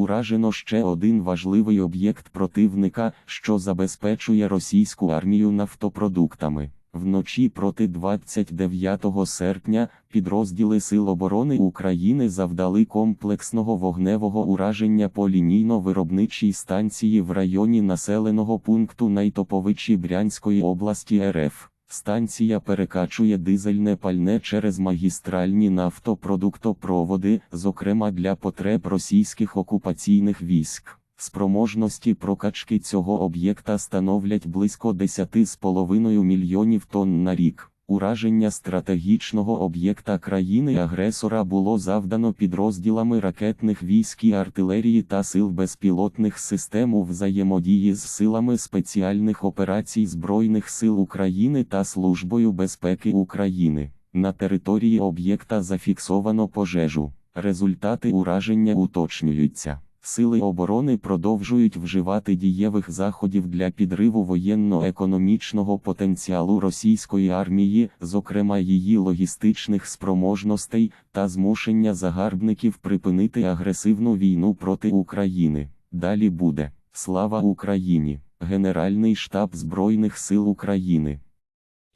Уражено ще один важливий об'єкт противника, що забезпечує російську армію нафтопродуктами. Вночі проти 29 серпня підрозділи Сил оборони України завдали комплексного вогневого ураження по лінійно-виробничій станції в районі населеного пункту Найтоповичі Брянської області РФ. Станція перекачує дизельне пальне через магістральні нафтопродуктопроводи, зокрема для потреб російських окупаційних військ. Спроможності прокачки цього об'єкта становлять близько 10,5 мільйонів тонн на рік. Ураження стратегічного об'єкта країни-агресора було завдано підрозділами ракетних військ і артилерії та сил безпілотних систем у взаємодії з силами спеціальних операцій Збройних сил України та Службою безпеки України. На території об'єкта зафіксовано пожежу. Результати ураження уточнюються. Сили оборони продовжують вживати дієвих заходів для підриву воєнно-економічного потенціалу російської армії, зокрема її логістичних спроможностей, та змушення загарбників припинити агресивну війну проти України. Далі буде Слава Україні! Генеральний штаб Збройних сил України.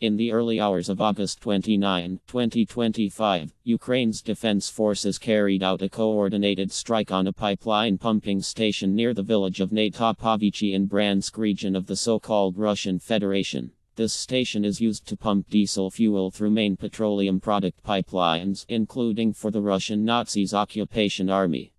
In the early hours of August 29, 2025, Ukraine's defense forces carried out a coordinated strike on a pipeline pumping station near the village of Natopovichi in Bransk region of the so-called Russian Federation. This station is used to pump diesel fuel through main petroleum product pipelines, including for the Russian Nazis occupation army.